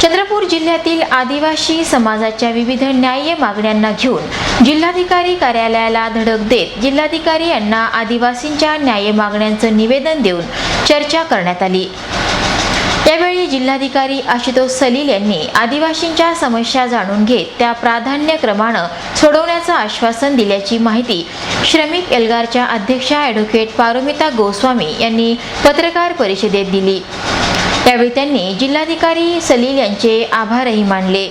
चंद्रपूर जिल्ह्यातील आदिवासी समाजाच्या विविध न्याय्य मागण्यांना घेऊन जिल्हाधिकारी कार्यालयाला धडक देत जिल्हाधिकारी यांना आदिवासींच्या न्याय्य मागण्यांचं निवेदन देऊन चर्चा करण्यात आली. यावेळी जिल्हाधिकारी आशुतोष सलील यांनी आदिवासींच्या समस्या जाणून घेत त्या प्राधान्यक्रमानं सोडवण्याचं आश्वासन दिल्याची माहिती श्रमिक एल्गारच्या अध्यक्षा ॲडव्होकेट पारोमिता गोस्वामी यांनी पत्रकार परिषदेत दिली. यावेळी त्यांनी जिल्हाधिकारी सलील यांचे आभारही मानले.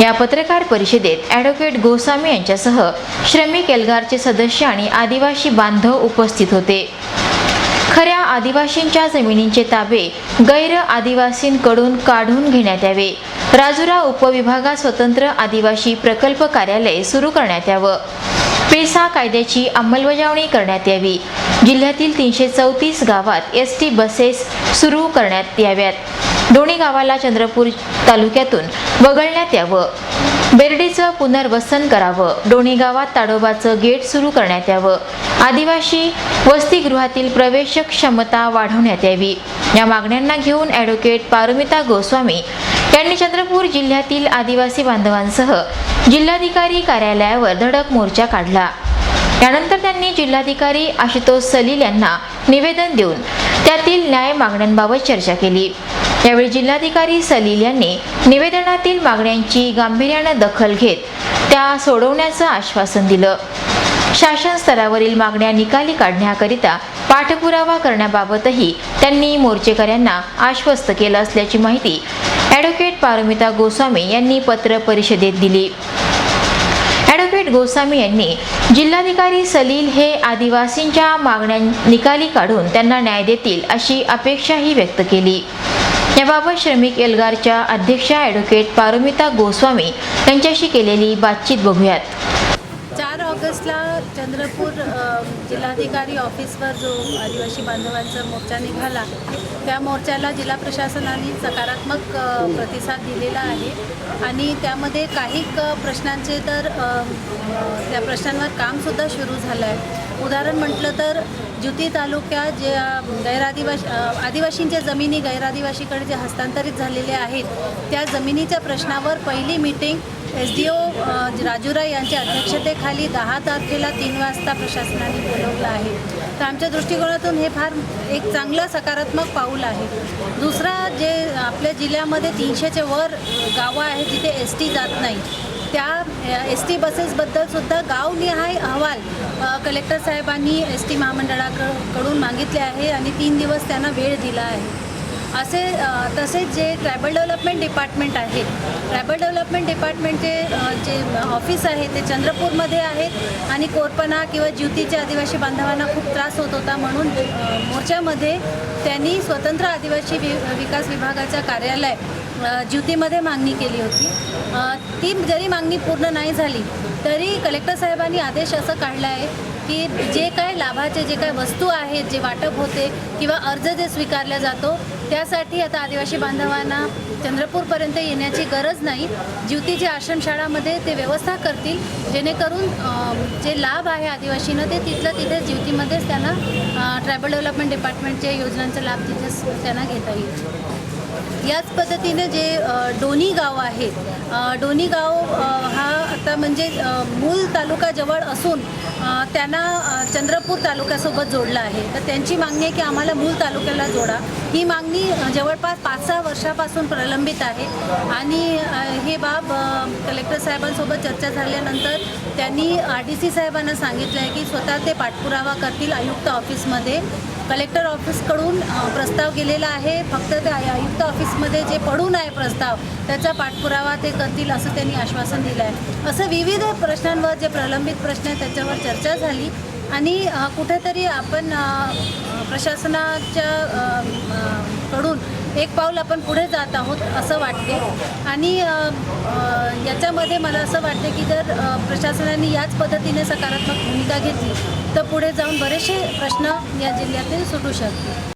या पत्रकार परिषदेत ॲडव्होकेट गोस्वामी यांच्यासह श्रमिक एल्गारचे सदस्य आणि आदिवासी बांधव उपस्थित होते. खऱ्या आदिवासींच्या जमिनींचे ताबे गैर आदिवासींकडून काढून घेण्यात यावे. राजुरा उपविभागात स्वतंत्र आदिवासी प्रकल्प कार्यालय सुरू करण्यात यावं. पेसा कायद्याची अंमलबजावणी करण्यात यावी. जिल्ह्यातील तीनशे चौतीस गावात एस टी बसेस सुरू करण्यात याव्यात. दोन्ही गावाला चंद्रपूर तालुक्यातून वगळण्यात यावं. बेर्डीचं पुनर्वसन करावं. डोणी गावात ताडोबाचं गेट सुरू करण्यात यावं. आदिवासी वसतिगृहातील प्रवेश क्षमता वाढवण्यात यावी. या मागण्यांना घेऊन ॲडव्होकेट पारमिता गोस्वामी यांनी चंद्रपूर जिल्ह्यातील आदिवासी बांधवांसह जिल्हाधिकारी कार्यालयावर धडक मोर्चा काढला. यानंतर त्यांनी जिल्हाधिकारी आशुतोष सलील यांना निवेदन देऊन त्यातील न्याय मागण्यांबाबत चर्चा केली. यावेळी जिल्हाधिकारी सलील यांनी निवेदनातील मागण्यांची गांभीर्यानं दखल घेत त्या सोडवण्याचं आश्वासन दिलं. शासन स्तरावरील मागण्या निकाली काढण्याकरिता पाठपुरावा करण्याबाबतही त्यांनी मोर्चेकऱ्यांना आश्वस्त केलं असल्याची माहिती ॲडव्होकेट पारमिता गोस्वामी यांनी पत्र परिषदेत दिली. ॲडव्होकेट गोस्वामी यांनी जिल्हाधिकारी सलील हे आदिवासींच्या मागण्या निकाली काढून त्यांना न्याय देतील अशी अपेक्षाही व्यक्त केली. याबाबत श्रमिक एल्गारच्या अध्यक्षा ॲडव्होकेट पारमिता गोस्वामी यांच्याशी केलेली बातचीत बघूयात. चार चंद्रपूर जिल्हाधिकारी ऑफिसवर जो आदिवासी बांधवांचा मोर्चा निघाला त्या मोर्चाला जिल्हा प्रशासनाने सकारात्मक प्रतिसाद दिलेला आहे. आणि त्यामध्ये काही प्रश्नांचे तर त्या प्रश्नांवर कामसुद्धा सुरू झालं आहे उदाहरण म्हटलं तर जुती तालुक्यात जे अ, गैरआदिवासी आदिवासींच्या जमिनी गैरआदिवासीकडे जे हस्तांतरित झालेल्या आहेत त्या जमिनीच्या प्रश्नावर पहिली meeting S D O Rajura यांच्या अध्यक्षतेखाली दहा तारखेला तीन वाजता प्रशासनाने बोलवलं आहे. तर आमच्या दृष्टिकोनातून हे फार एक चांगलं सकारात्मक पाऊल आहे. दुसरा जे आपल्या जिल्ह्यामध्ये तीनशेचे वर गावं आहेत जिथे एस टी जात नाही त्या एस टी बसेसबद्दलसुद्धा गावनिहाय अहवाल कलेक्टर साहेबांनी एस टी महामंडळाकडून मागितले आहे आणि तीन दिवस त्यांना वेळ दिला आहे. असे तसेच जे ट्रायबल डेव्हलपमेंट डिपार्टमेंट आहे ट्रायबल डेव्हलपमेंट डिपार्टमेंटचे जे ऑफिस आहे ते चंद्रपूरमध्ये आहेत आणि कोरपणा किंवा ज्युतीच्या आदिवासी बांधवांना खूप त्रास होत होता म्हणून मोर्चामध्ये त्यांनी स्वतंत्र आदिवासी वि विकास विभागाचं कार्यालय ज्युतीमध्ये मागणी केली होती. ती जरी मागणी पूर्ण नाही झाली तरी कलेक्टर साहेबांनी आदेश असं काढला आहे की जे काय लाभाचे जे काय वस्तू आहेत जे वाटप होते किंवा अर्ज जे स्वीकारला जातो त्यासाठी आता आदिवासी बांधवांना चंद्रपूरपर्यंत येण्याची गरज नाही. ज्युतीची आश्रमशाळामध्ये ते व्यवस्था करतील. जेणेकरून जे लाभ आहे आदिवासींना ते तिथलं तिथे ज्युतीमध्येच त्यांना ट्रायबल डेव्हलपमेंट डिपार्टमेंटच्या योजनांचा लाभ तिथेच त्यांना घेता येईल. याच पद्धतीने जे डोनी गाव आहे डोनी गाव हा आता म्हणजे मूल तालुका जवळ असून त्यांना चंद्रपूर तालुक्यासोबत जोडलं आहे. तर त्यांची मागणी आहे की आम्हाला मूल तालुक्याला जोडा. ही मागणी जवळपास पाच सहा वर्षापासून प्रलंबित आहे. आणि हे बाब कलेक्टर साहेबांसोबत चर्चा झाल्यानंतर त्यांनी आर डी सी साहेबांना सांगितलं आहे की स्वतः ते पाठपुरावा करतील आयुक्त ऑफिसमध्ये. कलेक्टर ऑफिसकडून प्रस्ताव गेलेला आहे. फक्त ते आय- आयुक्त ऑफिसमध्ये जे पडून आहे प्रस्ताव त्याचा पाठपुरावा ते करतील असं त्यांनी आश्वासन दिलं आहे असं विविध प्रश्नांवर जे प्रलंबित प्रश्न आहे त्याच्यावर चर्चा झाली. आणि कुठेतरी आपण प्रशासनाच्या कडून एक पाऊल आपण पुढे जात आहोत असं वाटते. आणि याच्यामध्ये मला असं वाटते की जर प्रशासनाने याच पद्धतीने सकारात्मक भूमिका घेतली तर पुढे जाऊन बरेचसे प्रश्न या जिल्ह्यातील सुटू शकतील.